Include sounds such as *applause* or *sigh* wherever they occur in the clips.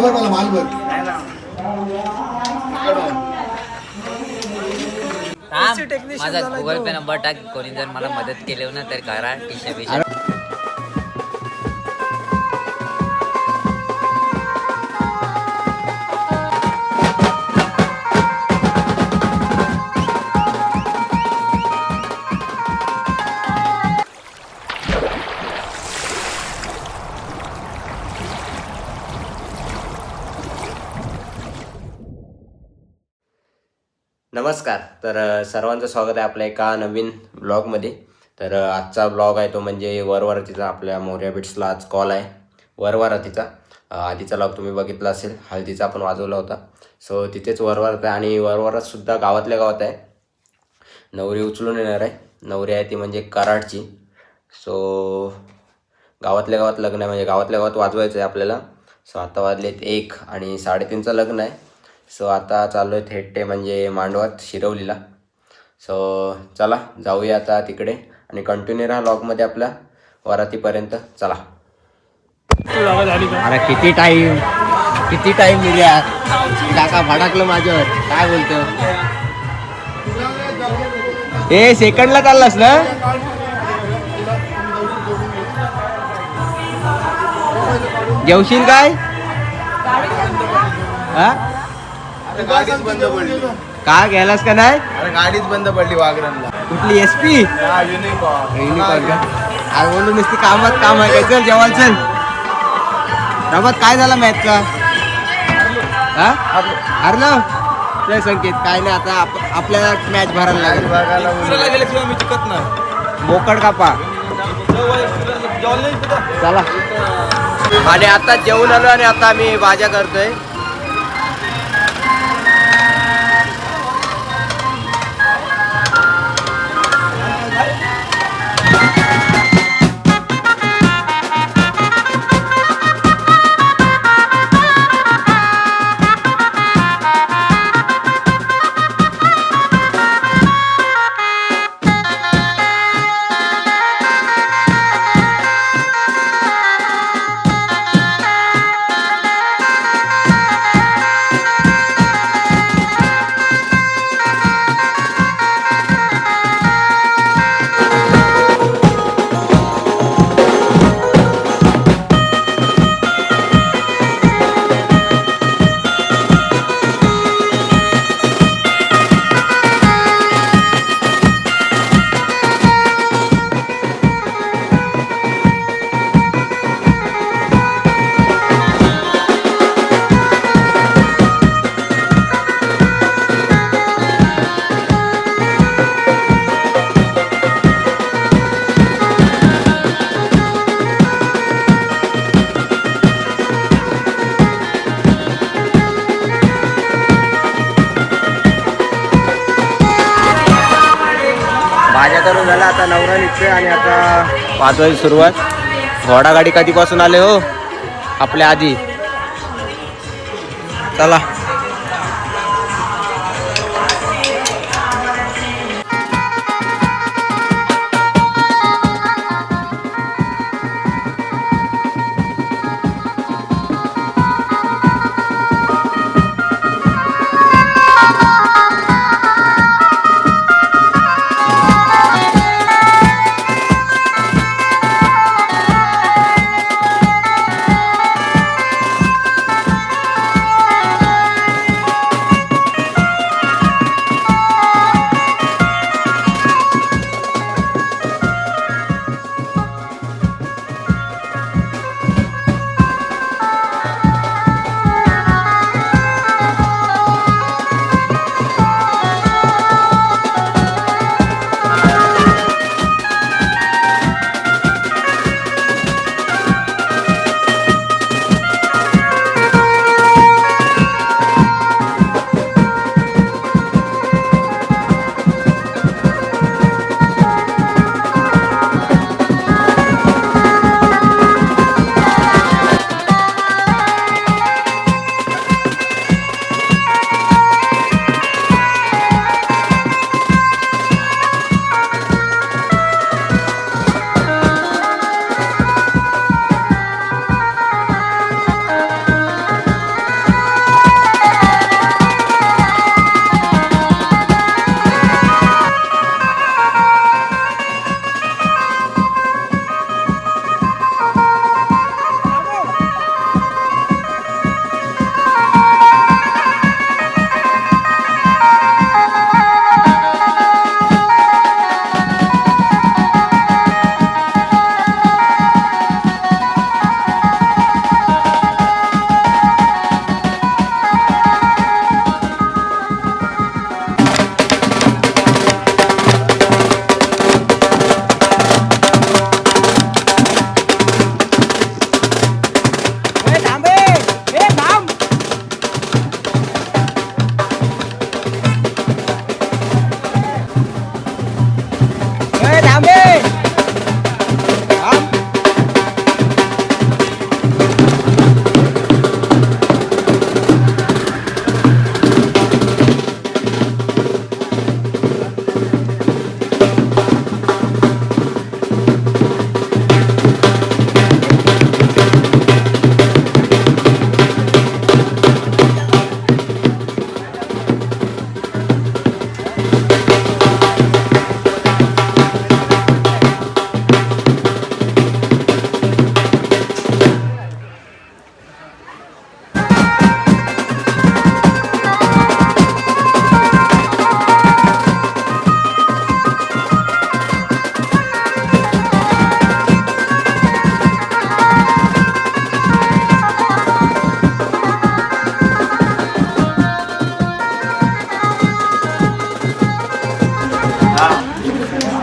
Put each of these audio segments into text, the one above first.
मालभर मला मालभर थांब. माझा गुगल पे नंबर टाक. कोणी जर मला मदत केली ना तर करा. टी शर्ट नमस्कार. तर सर्वांचं स्वागत आहे आपल्या एका नवीन ब्लॉगमध्ये. तर आजचा ब्लॉग आहे तो म्हणजे वरवरातीचा आपल्या मोर्या बिट्सला आज कॉल आहे. वरवरातीचा. आधीचा ब्लॉग तुम्ही बघितला असेल हळदीचा आपण वाजवला होता. सो तिथेच वरवरात आहे आणि वरवरातसुद्धा गावातल्या गावात आहे. नवरी उचलून येणार आहे. नवरी आहे ती म्हणजे कराडची. सो गावातल्या गावात लग्न आहे. म्हणजे गावातल्या गावात वाजवायचं आहे आपल्याला. सो आता वाजलेत एक आणि साडेतीनचं लग्न आहे. सो आता चाललो आहे थेट म्हणजे मांडवात शिरवलीला. सो चला जाऊया आता तिकडे आणि कंटिन्यू राहा लॉगमध्ये आपल्या वरातीपर्यंत. चला. अरे किती टाईम किती टाईम दिल्या काका भडकलं माझ्यावर. काय बोलतो? ए सेकंडला चाललास ना? जेवशील काय? हा? गाडीच बंद पडली. का घ्यायलास का नाही? अरे गाडीच बंद पडली वागरणला. कुठली एस पी युनिकॉर्न अरे बोलू नुसती कामात काम आहे काय चल जेवायला चल. रमत काय झाला मॅचचा? हा? हरलो? चल संकेत काय नाही आता आप- आपल्याला मॅच भरायला लागेल. बघायला गेल्याशिवाय मी टिकत नाही. बोकड कापा. चला. आणि आता जेवून आलो आणि आता आम्ही भाज्या करतोय. निघतोय आणि आता पाच वाजे सुरुवात घोडागाडी कधीपासून आले हो? आपल्या आधी चला.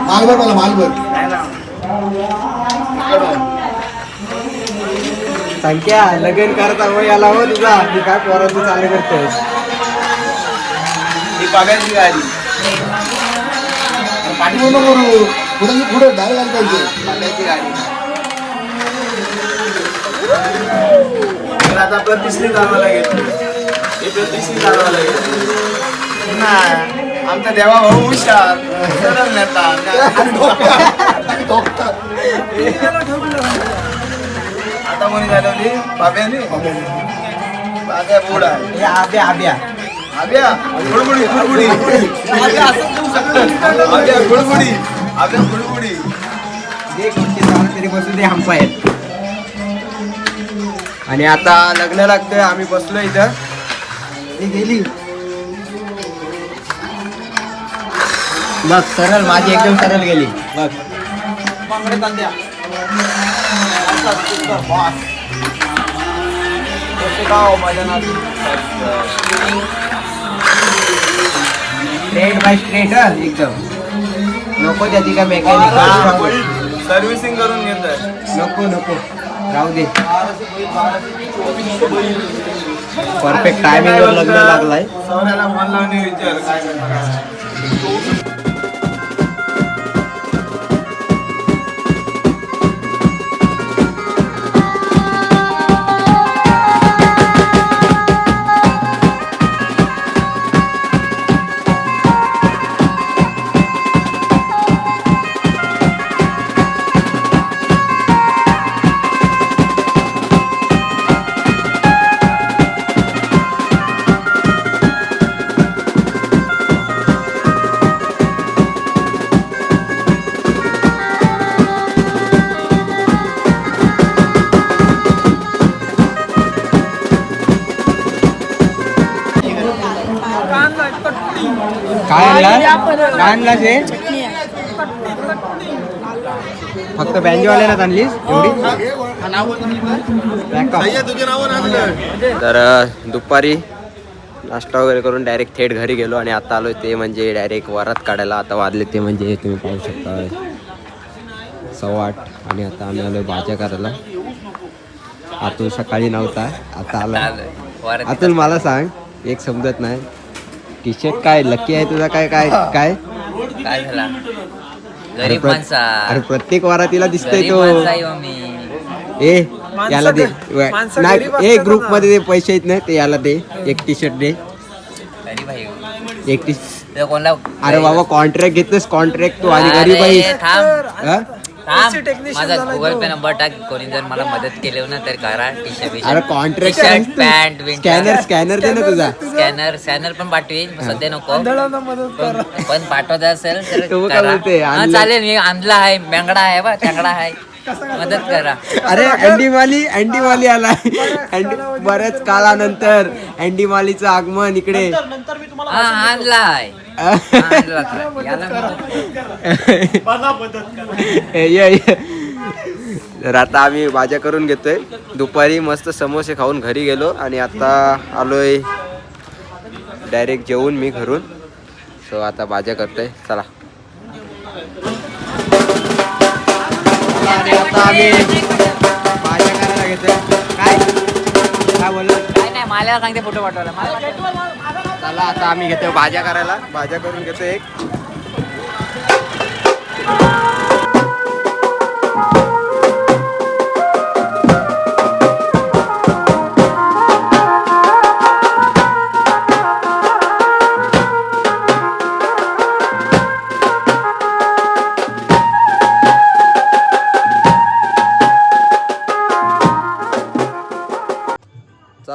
मालभर मला मालभर संख्या लगन करता मग याला हो तुझा. मी काय पोराचं चालू करतोय? ही पाण्याची गाडी. पाठी करू पुढे पुढे डायरेक्ट पाहिजे. पाण्याची गाडी. आता प्रतिष्ठित आम्हाला घेतली. हे प्रतिष्ठित आम्हाला घेतली. नाही. आमचा देवा भाऊ हुशार. सरळ नेता. आता कोणी झाली बाब्याने बाब्या बोड. आब्या आब्या. आब्या? गुडगुडी गुडगुडी आब्या असं देऊ शकतं. आब्या गुडगुडी आब्या गुडगुडी तरी बसू दे आहेत. आणि आता लग्न लागतंय आम्ही बसलो इथं. ती गेली. बघ सरळ माझी एकदम सरळ गेली. बघ. स्ट्रेट बाय स्ट्रेट एकदम. नको त्याची काय मेकॅनिक सर्व्हिसिंग करून घेत नको नको. राहू दे. परफेक्ट टायमिंग लग्न लागलाय. सवऱ्याला फोन लावणे विचार काय करणार? काय आणला? काय आणला ते फक्त बँजोवाल्यालाच आणलीस एवढी? तर दुपारी नाश्ता वगैरे करून डायरेक्ट थेट घरी गेलो आणि आता आलो ते म्हणजे डायरेक्ट वरात काढायला. आता वाजले ते म्हणजे तुम्ही पाहू शकता सव्वा आठ आणि आता आम्ही आलो भाज्या करायला. आतून सकाळी नव्हता आता आला वरात आतून मला सांग एक समजत नाही. टी शर्ट काय लकी आहे तुझा? काय काय काय? काय झाला? अरे गरीब प्र- माणसा. अरे प्रत्येक वारातीला दिसतोय गरीब तो. माणसा आहे हो मी. ए याला दे. नाही ए ग्रुपमध्ये दे पैसे येत नाही ते याला दे. एक टी शर्ट दे. गरीब आहे हो. एक टी ते कोणला अरे बाबा कॉन्ट्रॅक्ट घेतोस कॉन्ट्रॅक्ट तू आणि अरे, गरीब आहे थांब. हा? माझा गुगल पे नंबर टाक. कोणी जर मला मदत केली ना तर करा. टी शर्ट अरे contract shirt pant scanner scanner दे ना तुझा. स्कॅनर स्कॅनर पण पाठवीन. सध्या नको. पण पण पाठवत असेल तर? *laughs* हा. चालेल मी आणला आहे. बेंगडा आहे बा चांगला आहे. मदत करा. अरे अँडी माली अँडी माली आला. अँडी बऱ्याच काळानंतर अँडी मालीचं आगमन इकडे. हा आणला आहे आणला तर. याला मदत *laughs* ये, ये. तर आता आम्ही भाज्या करून घेतोय. दुपारी मस्त समोसे खाऊन घरी गेलो आणि आता आलोय डायरेक्ट जेवून मी घरून. सो आता भाज्या करतोय. चला. आता आम्ही भाज्या करायला घेतोय. काय? काय बोललो? काय नाही मला सांगते फोटो पाठवायला. मला चला आता आम्ही घेतोय भाज्या करायला. भाज्या करून घेतोय एक.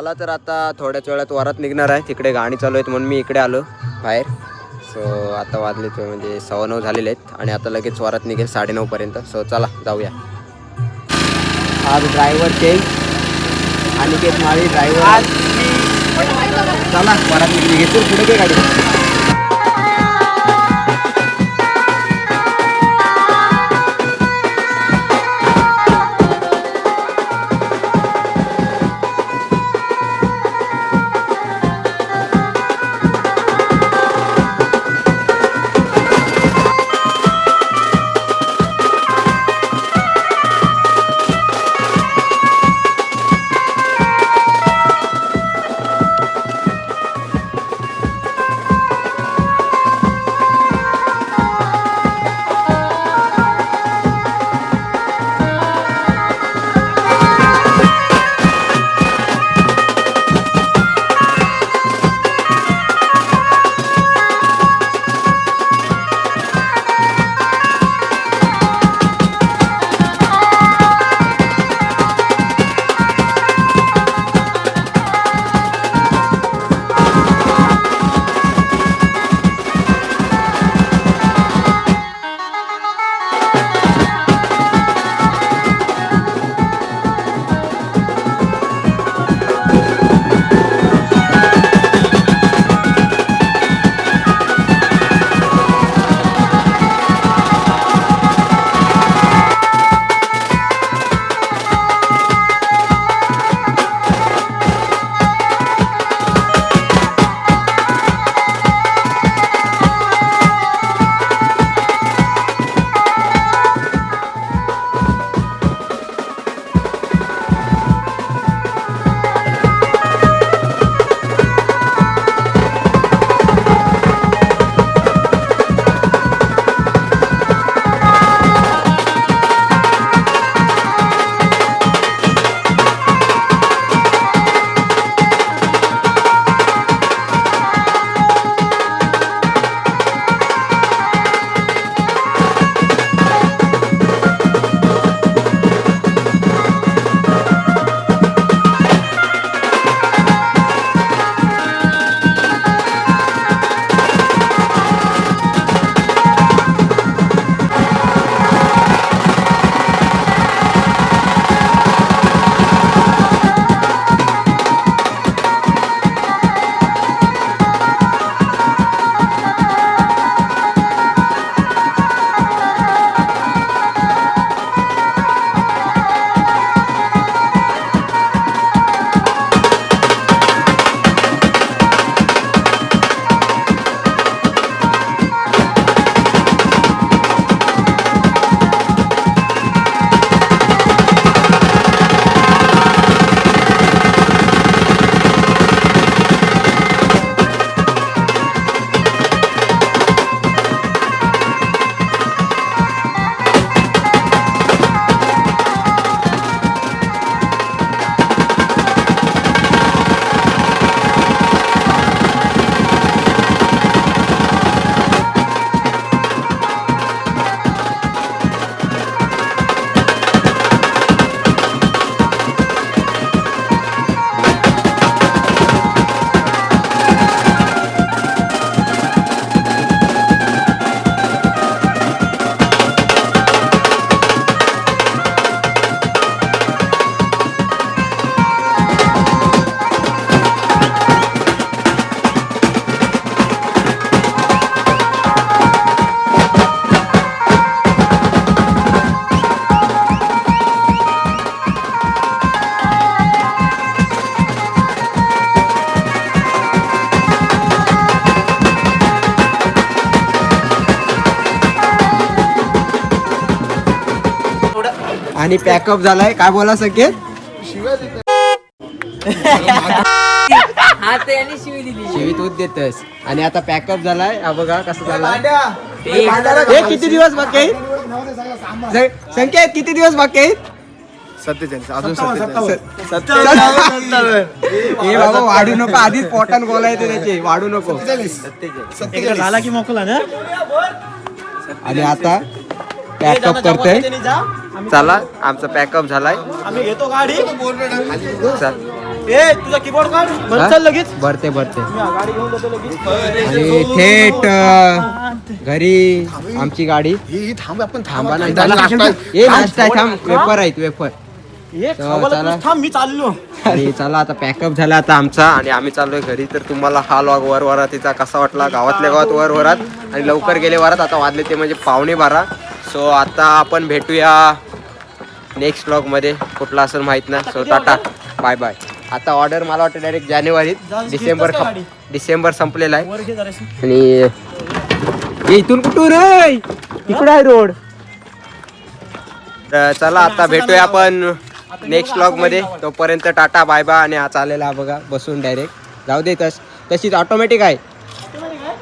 चला तर आता थोड्याच वेळात वरात निघणार आहे. तिकडे गाणी चालू आहेत म्हणून मी इकडे आलो बाहेर. सो आता वाजले तो म्हणजे सव्वा नऊ झालेले आहेत आणि आता लगेच वरात निघेल साडेनऊपर्यंत सो चला जाऊया. आज driver change Aniket Mali driver चला वरात निघली. घेतो पुढे काय गाडी. आणि पॅकअप झालाय. काय बोला संकेत? हा ते यांनी शिवी दिली शिवी तूच देतस आणि आता पॅकअप झालाय. हा बघा कसं भांड्या. हे किती दिवस बाकी संकेत किती दिवस बाकी सत्तेचाळीस अजून हे बाबा वाढू नको. आधीच पोटान बोलायचं त्याचे. वाढू नको. झाला की मोकला ना? आणि आता? पॅकअप करतोय. चला आमचा पॅकअप झालाय. आम्ही घेतो गाडी. ए तुझा कीबोर्ड काढ. हा? लगेच. भरते भरते. मी गाडी घेऊन जातो लगेच. आणि थेट घरी आमची गाडी. थांब आपण थांबा. नाही. ए नाश्ता आहे, थांब वेफर आहेत वेफर मी चाललो. आणि चला आता पॅकअप झाला आता आमचा आणि आम्ही चाललोय घरी. तर तुम्हाला हा लॉग वर वरातीचा कसा वाटला? गावातल्या गावात वर वरात आणि लवकर गेले वरात. आता वाजले ते म्हणजे पावणे बारा. सो आता आपण भेटूया नेक्स्ट ब्लॉगमध्ये. कुठला असेल माहीत नाही. So tata. बाय बाय आता ऑर्डर मला वाटतं डायरेक्ट जानेवारीत. डिसेंबर? डिसेंबर संपलेला आहे. आणि इथून कुठून रे? इकडे आहे रोड. तर चला आता भेटूया आपण नेक्स्ट ब्लॉगमध्ये. तोपर्यंत टाटा बाय बाय आणि हा चालेला हा बघा बसून डायरेक्ट जाऊ दे तस तशीच ऑटोमॅटिक आहे?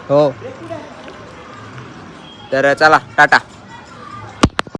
हो. तर चला टाटा.